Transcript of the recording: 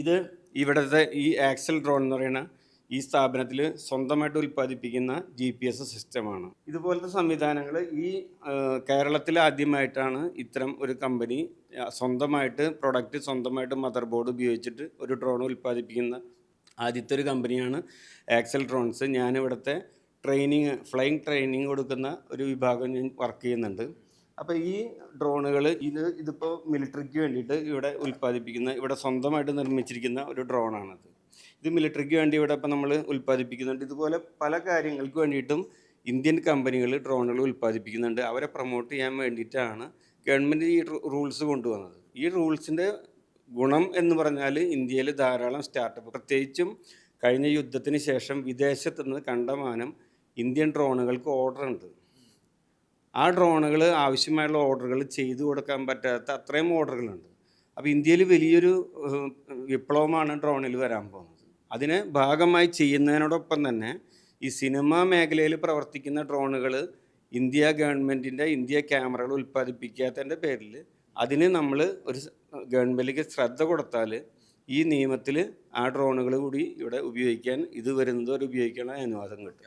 ഇത് ഇവിടുത്തെ ഈ ആക്സൽ ഡ്രോൺ എന്ന് പറയുന്ന ഈ സ്ഥാപനത്തിൽ സ്വന്തമായിട്ട് ഉൽപ്പാദിപ്പിക്കുന്ന ജി പി എസ് സിസ്റ്റമാണ് ഇതുപോലത്തെ സംവിധാനങ്ങൾ ഈ കേരളത്തിൽ ആദ്യമായിട്ടാണ് ഇത്തരം ഒരു കമ്പനി സ്വന്തമായിട്ട് പ്രൊഡക്റ്റ് സ്വന്തമായിട്ട് മദർ ബോർഡ് ഉപയോഗിച്ചിട്ട് ഒരു ഡ്രോൺ ഉൽപ്പാദിപ്പിക്കുന്ന ആദ്യത്തെ ഒരു കമ്പനിയാണ് ആക്സൽ ഡ്രോൺസ്. ഞാനിവിടുത്തെ ട്രെയിനിങ് ഫ്ലൈയിങ് ട്രെയിനിങ് കൊടുക്കുന്ന ഒരു വിഭാഗം ഞാൻ വർക്ക് ചെയ്യുന്നുണ്ട്. അപ്പോൾ ഈ ഡ്രോണുകൾ ഇത് ഇതിപ്പോൾ മിലിറ്ററിക്ക് വേണ്ടിയിട്ട് ഇവിടെ ഉൽപ്പാദിപ്പിക്കുന്ന ഇവിടെ സ്വന്തമായിട്ട് നിർമ്മിച്ചിരിക്കുന്ന ഒരു ഡ്രോണാണത്. ഇത് മിലിറ്ററിക്ക് വേണ്ടി ഇവിടെ ഇപ്പോൾ നമ്മൾ ഉൽപ്പാദിപ്പിക്കുന്നുണ്ട്. ഇതുപോലെ പല കാര്യങ്ങൾക്ക് വേണ്ടിയിട്ടും ഇന്ത്യൻ കമ്പനികൾ ഡ്രോണുകൾ ഉൽപ്പാദിപ്പിക്കുന്നുണ്ട്. അവരെ പ്രൊമോട്ട് ചെയ്യാൻ വേണ്ടിയിട്ടാണ് ഗവൺമെന്റ് ഈ റൂൾസ് കൊണ്ടുവന്നത്. ഈ റൂൾസിന്റെ ഗുണം എന്ന് പറഞ്ഞാൽ ഇന്ത്യയിൽ ധാരാളം സ്റ്റാർട്ടപ്പ് പ്രത്യേകിച്ചും കഴിഞ്ഞ യുദ്ധത്തിന് ശേഷം വിദേശത്തുനിന്ന് കണ്ടമാനം ഇന്ത്യൻ ഡ്രോണുകൾക്ക് ഓർഡർ ഉണ്ട്. ആ ഡ്രോണുകൾ ആവശ്യമായുള്ള ഓർഡറുകൾ ചെയ്തു കൊടുക്കാൻ പറ്റാത്ത അത്രയും ഓർഡറുകളുണ്ട്. അപ്പോൾ ഇന്ത്യയിൽ വലിയൊരു വിപ്ലവമാണ് ഡ്രോണിൽ വരാൻ പോകുന്നത്. അതിന് ഭാഗമായി ചെയ്യുന്നതിനോടൊപ്പം തന്നെ ഈ സിനിമാ മേഖലയിൽ പ്രവർത്തിക്കുന്ന ഡ്രോണുകൾ ഇന്ത്യ ഗവൺമെന്റിന്റെ ഇന്ത്യ ക്യാമറകൾ ഉൽപ്പാദിപ്പിക്കാത്തതിന്റെ പേരിൽ അതിന് നമ്മൾ ഒരു ഗവൺമെന്റിലേക്ക് ശ്രദ്ധ കൊടുത്താൽ ഈ നിയമത്തിൽ ആ ഡ്രോണുകൾ കൂടി ഇവിടെ ഉപയോഗിക്കാൻ ഇത് വരുന്നതോടെ ഉപയോഗിക്കണം അനുവാദം കിട്ടും